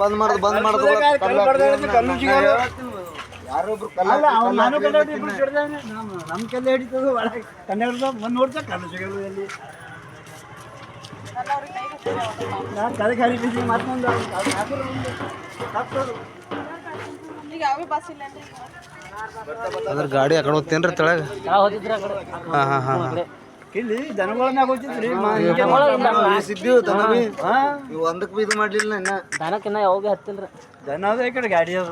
ಬಂದ್ ಮಾಡ್ದೆ ಬಂದ್ ಮಾಡ್ದು. ನಮ್ಮ ನಮ್ಮ ಕಲ್ಲು ಹಿಡಿತದ ಒಳಗೆ. ಕನ್ನಡದ ಬಂದು ನೋಡ್ತಾ ಕಲ್ಲು ಸಿಗಲ್ಲ ಎಲ್ಲಿ. ನಾನು ಕಲೆ ಖಾಲಿ ಬಿಸಿ ಮತ್ತೊಂದು ಅದ್ರ ಗಾಡಿ ಹಾಕೊಂಡ್ ಕಡೆ ಹೋಗ್ತೇನ್ರಿ ತೆಳಗ? ಹಾ ಹಾಂ ಹಾಂ ಹಾಂ. ಇಲ್ಲಿ ದನಗಳ. ಮ್ಯಾಗ ಹೋಗ್ತಿದ್ರಿ ಒಂದಕ್ಕೆ ಇದು ಮಾಡ್ಲಿಲ್ಲ ಇನ್ನ. ದನಕ್ಕಿನ್ನ ಯಾವಾಗ ಹತ್ತಿಲ್ರಿ. ದನ ಅದ ಈ ಕಡೆ ಗಾಡಿ ಅದ.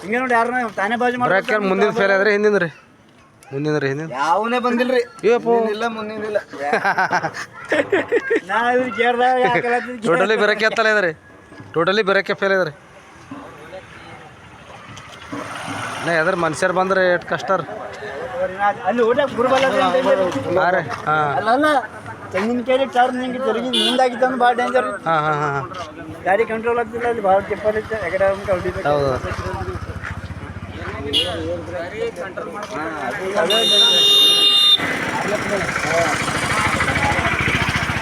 ಹಿಂಗೆ ನೋಡಿ ಯಾರನ್ನ ತಾನೇ ಬಾಜು ಮಾಡ್ತಾರೆ ಮುಂದಿನ ಫೇಲ್ ಆದ್ರೆ ಹಿಂದಿನ ರೀ ಮುಂದಿನ ರೀ ಹಿಂದಿನ ಯಾವನೇ ಬಂದಿಲ್ರಿ. ಇಲ್ಲ ಮುಂದಿನಿಲ್ಲ. ನಾ ಇವ್ರು ಕೇಳ್ದಾಗ ಟೋಟಲಿ ಬರಕ್ಕೆ ಹತ್ತಲ್ಲ ಇದ್ರಿ. ಟೋಟಲಿ ಬರಕ್ಕೆ ಫೇಲ್ ಇದ್ರಿ. ನಾ ಎದ್ರ ಮನುಷ್ಯರು ಬಂದ್ರೆ ಎಷ್ಟು ಕಷ್ಟ ರೀ. ಅಲ್ಲಿ ಊಟ ಗುರುಬಲ್ಲ ಹಾಂ ರೀ ಹಾಂ. ಅಲ್ಲ ಅಲ್ಲ ತೆಂಗಿನಕಾಯಿ ಟರ್ನ್ ಹಿಂಗೆ ತಿರುಗಿ ಮುಂದಾಗಿತ್ತು ಅಂದ್ರೆ ಭಾಳ ಡೇಂಜರ್ ಹಾಂ ಹಾಂ ಹಾಂ. ಗಾಡಿ ಕಂಟ್ರೋಲ್ ಆಗ್ತಿಲ್ಲ ಅಲ್ಲಿ ಭಾಳ ಟಿಪ್ಪರ್ ಇತ್ತು ಎಕಡೆ ಒಂದು ಹೊಡಿಬೇಕು. ಹೌದು.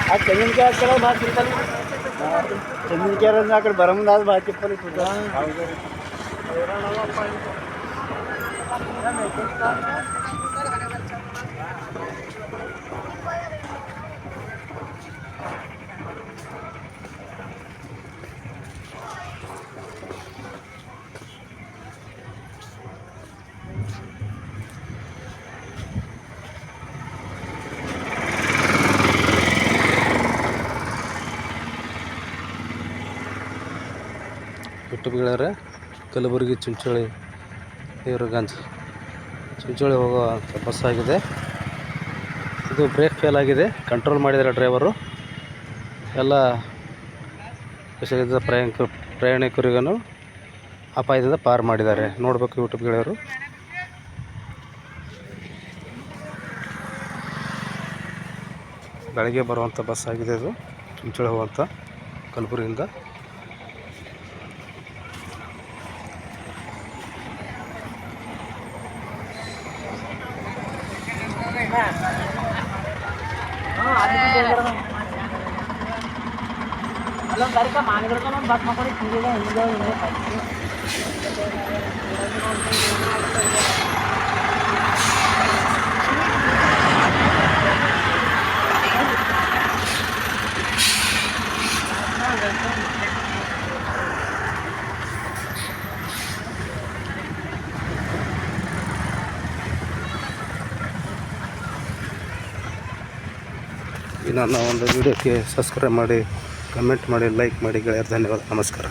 ಆ ತೆಂಗಿನಕಾಯಿ ಆ ಕಡೆ ಭಾಳ ತಿರ್ತಾನೆ ತೆಂಗಿನಕಾಯಿ ಅಂದ್ರೆ ಆ ಕಡೆ ಬರೋ ಮುಂದೆ ಅದು ಭಾಳ ಟಿಪ್ಪರ್ ಇತ್ತು ಯೂಟ್ಯೂಬ್ ಗೆಳೆಯರೆ ಕಲಬುರಗಿ ಚುಂಚೋಳಿ ದೇವ್ರಗಂಜ್. ಚುಂಚೋಳಿ ಹೋಗೋ ಬಸ್ ಆಗಿದೆ. ಇದು ಬ್ರೇಕ್ ಫೇಲ್ ಆಗಿದೆ. ಕಂಟ್ರೋಲ್ ಮಾಡಿದ್ದಾರೆ ಡ್ರೈವರು ಎಲ್ಲ ವಿಷಯದ ಪ್ರಯಾಣಿಕ ಪ್ರಯಾಣಿಕರಿಗೂ ಅಪಾಯದಿಂದ ಪಾರು ಮಾಡಿದ್ದಾರೆ. ನೋಡಬೇಕು ಯೂಟ್ಯೂಬ್ ಗೆಳೆಯರು. ಬೆಳಗ್ಗೆ ಬರುವಂಥ ಬಸ್ ಆಗಿದೆ ಇದು. ಚುಂಚೋಳಿ ಹೋಗುವಂಥ ಕಲಬುರಗಿಯಿಂದ. ಅಲ್ಲೊಂದು ತಾರೀಕ ಮಾನಗಿಡ್ಕೊಂಡು ಒಂದು ಬಸ್ ಮಾಡ್ಕೊಂಡು ಹಿಂಗೆ ಹಿಂಗೆ ಹಿಂಗೆ ನನ್ನ ಒಂದು ವಿಡಿಯೋಕ್ಕೆ ಸಬ್ಸ್ಕ್ರೈಬ್ ಮಾಡಿ ಕಮೆಂಟ್ ಮಾಡಿ ಲೈಕ್ ಮಾಡಿ ಗೆಳೆಯರು ಧನ್ಯವಾದ. ನಮಸ್ಕಾರ.